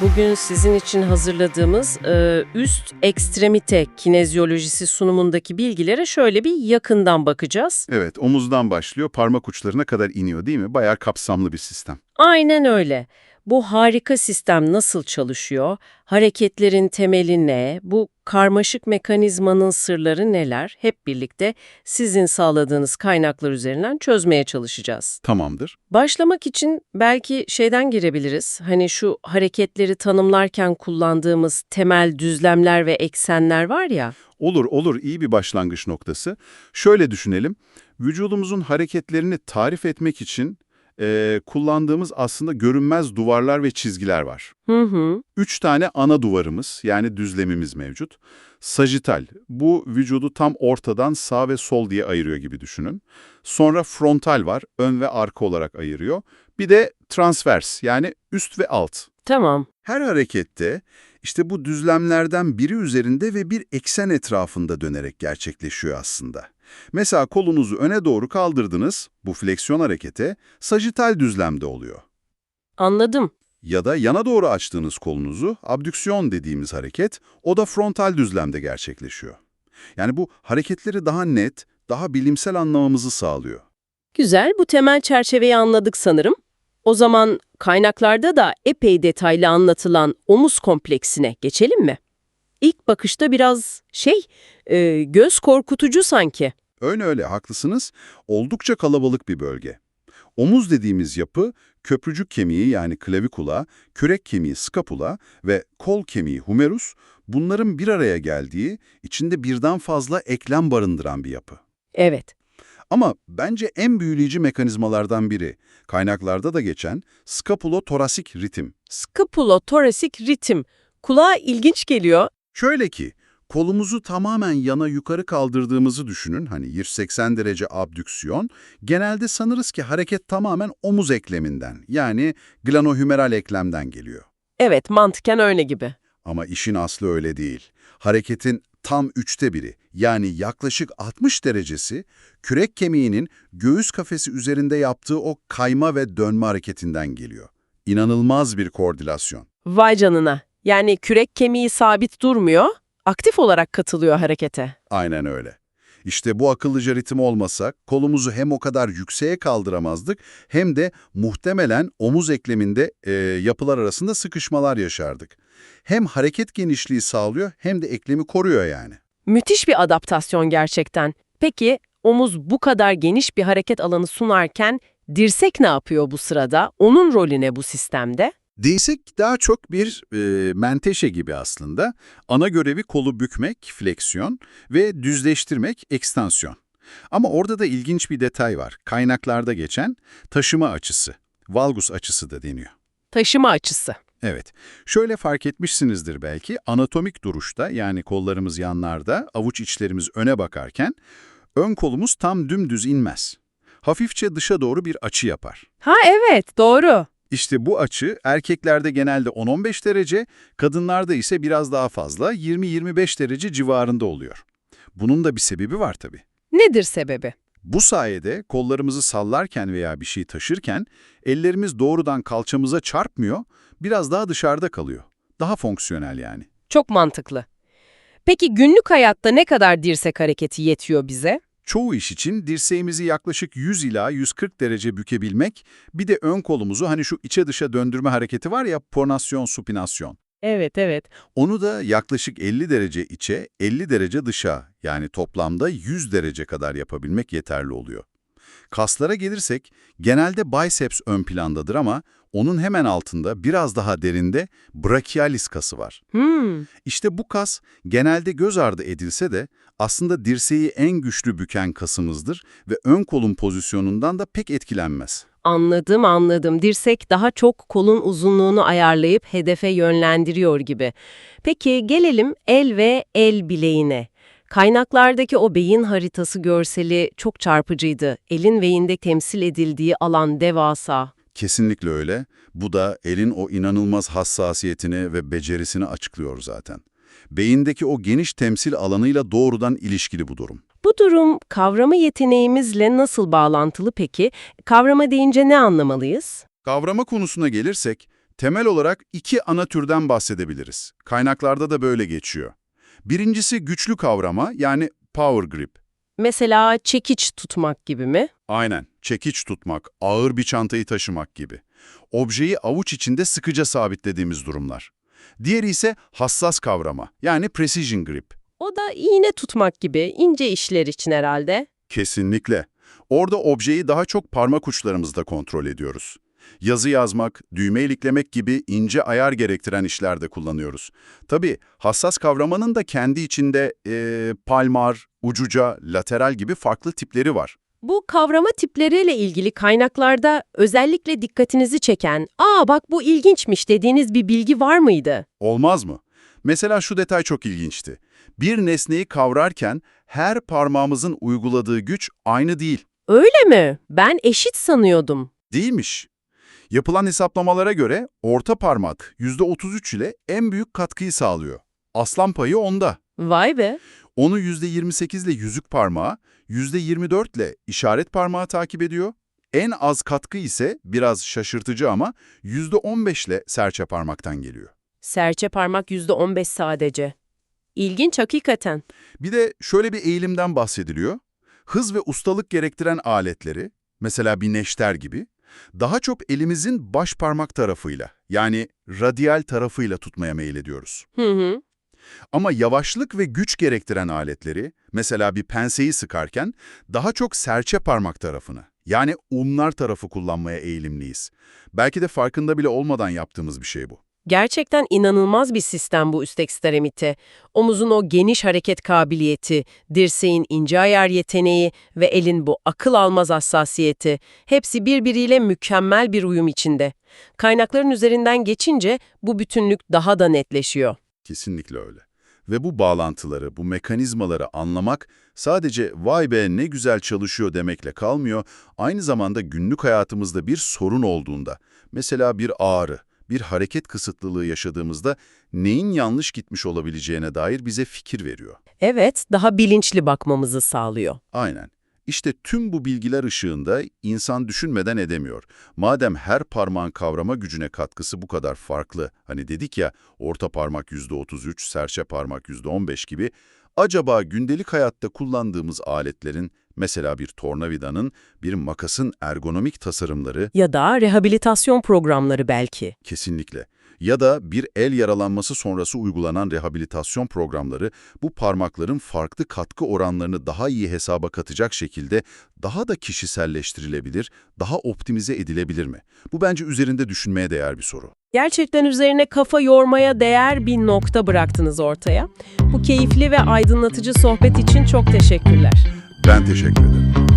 Bugün sizin için hazırladığımız e, üst ekstremite kinezyolojisi sunumundaki bilgilere şöyle bir yakından bakacağız. Evet, omuzdan başlıyor, parmak uçlarına kadar iniyor değil mi? Bayağı kapsamlı bir sistem. Aynen öyle. Bu harika sistem nasıl çalışıyor? Hareketlerin temeli ne? Bu karmaşık mekanizmanın sırları neler? Hep birlikte sizin sağladığınız kaynaklar üzerinden çözmeye çalışacağız. Tamamdır. Başlamak için belki şeyden girebiliriz. Hani şu hareketleri tanımlarken kullandığımız temel düzlemler ve eksenler var ya. Olur, olur. iyi bir başlangıç noktası. Şöyle düşünelim. Vücudumuzun hareketlerini tarif etmek için eee, kullandığımız aslında görünmez duvarlar ve çizgiler var. Hı hı. Üç tane ana duvarımız, yani düzlemimiz mevcut. Sajital, bu vücudu tam ortadan sağ ve sol diye ayırıyor gibi düşünün. Sonra frontal var, ön ve arka olarak ayırıyor. Bir de transvers, yani üst ve alt. Tamam. Her harekette işte bu düzlemlerden biri üzerinde ve bir eksen etrafında dönerek gerçekleşiyor aslında. Mesela kolunuzu öne doğru kaldırdınız, bu fleksiyon harekete sajital düzlemde oluyor. Anladım. Ya da yana doğru açtığınız kolunuzu abdüksiyon dediğimiz hareket, o da frontal düzlemde gerçekleşiyor. Yani bu hareketleri daha net, daha bilimsel anlamamızı sağlıyor. Güzel, bu temel çerçeveyi anladık sanırım. O zaman kaynaklarda da epey detaylı anlatılan omuz kompleksine geçelim mi? İlk bakışta biraz şey, e, göz korkutucu sanki. Öyle öyle haklısınız. Oldukça kalabalık bir bölge. Omuz dediğimiz yapı köprücük kemiği yani klavikula, kürek kemiği skapula ve kol kemiği humerus bunların bir araya geldiği, içinde birden fazla eklem barındıran bir yapı. Evet, Ama bence en büyüleyici mekanizmalardan biri, kaynaklarda da geçen skapulotorasik ritim. scapulotorasik ritim. Kulağa ilginç geliyor. Şöyle ki, kolumuzu tamamen yana yukarı kaldırdığımızı düşünün, hani 180 derece abdüksiyon, genelde sanırız ki hareket tamamen omuz ekleminden, yani glanohumeral eklemden geliyor. Evet, mantıken öyle gibi. Ama işin aslı öyle değil. Hareketin tam üçte biri, yani yaklaşık 60 derecesi, kürek kemiğinin göğüs kafesi üzerinde yaptığı o kayma ve dönme hareketinden geliyor. İnanılmaz bir koordinasyon. Vay canına. Yani kürek kemiği sabit durmuyor, aktif olarak katılıyor harekete. Aynen öyle. İşte bu akıllıca ritim olmasa kolumuzu hem o kadar yükseğe kaldıramazdık hem de muhtemelen omuz ekleminde e, yapılar arasında sıkışmalar yaşardık. Hem hareket genişliği sağlıyor hem de eklemi koruyor yani. Müthiş bir adaptasyon gerçekten. Peki omuz bu kadar geniş bir hareket alanı sunarken dirsek ne yapıyor bu sırada? Onun rolü ne bu sistemde? Dirsek daha çok bir e, menteşe gibi aslında. Ana görevi kolu bükmek, fleksiyon ve düzleştirmek, ekstansiyon. Ama orada da ilginç bir detay var. Kaynaklarda geçen taşıma açısı, valgus açısı da deniyor. Taşıma açısı. Evet. Şöyle fark etmişsinizdir belki, anatomik duruşta yani kollarımız yanlarda, avuç içlerimiz öne bakarken ön kolumuz tam dümdüz inmez. Hafifçe dışa doğru bir açı yapar. Ha evet doğru. İşte bu açı erkeklerde genelde 10-15 derece, kadınlarda ise biraz daha fazla 20-25 derece civarında oluyor. Bunun da bir sebebi var tabii. Nedir sebebi? Bu sayede kollarımızı sallarken veya bir şey taşırken ellerimiz doğrudan kalçamıza çarpmıyor, biraz daha dışarıda kalıyor. Daha fonksiyonel yani. Çok mantıklı. Peki günlük hayatta ne kadar dirsek hareketi yetiyor bize? Çoğu iş için dirseğimizi yaklaşık 100 ila 140 derece bükebilmek, bir de ön kolumuzu hani şu içe dışa döndürme hareketi var ya, pronasyon, supinasyon. Evet evet. Onu da yaklaşık 50 derece içe, 50 derece dışa yani toplamda 100 derece kadar yapabilmek yeterli oluyor. Kaslara gelirsek genelde biceps ön plandadır ama onun hemen altında biraz daha derinde brachialis kası var. Hmm. İşte bu kas genelde göz ardı edilse de aslında dirseği en güçlü büken kasımızdır ve ön kolun pozisyonundan da pek etkilenmez. Anladım anladım. Dirsek daha çok kolun uzunluğunu ayarlayıp hedefe yönlendiriyor gibi. Peki gelelim el ve el bileğine. Kaynaklardaki o beyin haritası görseli çok çarpıcıydı. Elin veyinde temsil edildiği alan devasa. Kesinlikle öyle. Bu da elin o inanılmaz hassasiyetini ve becerisini açıklıyor zaten. Beyindeki o geniş temsil alanıyla doğrudan ilişkili bu durum. Bu durum kavrama yeteneğimizle nasıl bağlantılı peki? Kavrama deyince ne anlamalıyız? Kavrama konusuna gelirsek, Temel olarak iki ana türden bahsedebiliriz. Kaynaklarda da böyle geçiyor. Birincisi güçlü kavrama yani power grip. Mesela çekiç tutmak gibi mi? Aynen, çekiç tutmak, ağır bir çantayı taşımak gibi. Objeyi avuç içinde sıkıca sabitlediğimiz durumlar. Diğeri ise hassas kavrama, yani precision grip. O da iğne tutmak gibi ince işler için herhalde. Kesinlikle. Orada objeyi daha çok parmak uçlarımızda kontrol ediyoruz. Yazı yazmak, düğme iliklemek gibi ince ayar gerektiren işlerde kullanıyoruz. Tabii hassas kavramanın da kendi içinde eee, palmar, ucuca, lateral gibi farklı tipleri var. Bu kavrama tipleriyle ilgili kaynaklarda özellikle dikkatinizi çeken, ''Aa bak bu ilginçmiş'' dediğiniz bir bilgi var mıydı? Olmaz mı? Mesela şu detay çok ilginçti. Bir nesneyi kavrarken her parmağımızın uyguladığı güç aynı değil. Öyle mi? Ben eşit sanıyordum. Değilmiş. Yapılan hesaplamalara göre orta parmak %33 ile en büyük katkıyı sağlıyor. Aslan payı onda. Vay be. Onu %28 ile yüzük parmağı, %24 ile işaret parmağı takip ediyor. En az katkı ise biraz şaşırtıcı ama %15 ile serçe parmaktan geliyor. Serçe parmak %15 sadece. İlginç hakikaten. Bir de şöyle bir eğilimden bahsediliyor. Hız ve ustalık gerektiren aletleri, mesela bir neşter gibi, daha çok elimizin baş parmak tarafıyla, yani radyal tarafıyla tutmaya meylediyoruz. Hı hı. Ama yavaşlık ve güç gerektiren aletleri, mesela bir penseyi sıkarken, daha çok serçe parmak tarafını, yani umlar tarafı kullanmaya eğilimliyiz. Belki de farkında bile olmadan yaptığımız bir şey bu. Gerçekten inanılmaz bir sistem bu üst ekstremite. Omuzun o geniş hareket kabiliyeti, dirseğin ince ayar yeteneği ve elin bu akıl almaz hassasiyeti hepsi birbiriyle mükemmel bir uyum içinde. Kaynakların üzerinden geçince bu bütünlük daha da netleşiyor. Kesinlikle öyle. Ve bu bağlantıları, bu mekanizmaları anlamak sadece vay be ne güzel çalışıyor demekle kalmıyor, aynı zamanda günlük hayatımızda bir sorun olduğunda, mesela bir ağrı, bir hareket kısıtlılığı yaşadığımızda neyin yanlış gitmiş olabileceğine dair bize fikir veriyor. Evet, daha bilinçli bakmamızı sağlıyor. Aynen. İşte tüm bu bilgiler ışığında insan düşünmeden edemiyor. Madem her parmağın kavrama gücüne katkısı bu kadar farklı, hani dedik ya orta parmak %33, serçe parmak %15 gibi, acaba gündelik hayatta kullandığımız aletlerin, mesela bir tornavidanın, bir makasın ergonomik tasarımları Ya da rehabilitasyon programları belki. kesinlikle ya da bir el yaralanması sonrası uygulanan rehabilitasyon programları bu parmakların farklı katkı oranlarını daha iyi hesaba katacak şekilde daha da kişiselleştirilebilir, daha optimize edilebilir mi? Bu bence üzerinde düşünmeye değer bir soru. Gerçekten üzerine kafa yormaya değer bir nokta bıraktınız ortaya. Bu keyifli ve aydınlatıcı sohbet için çok teşekkürler. Ben teşekkür ederim.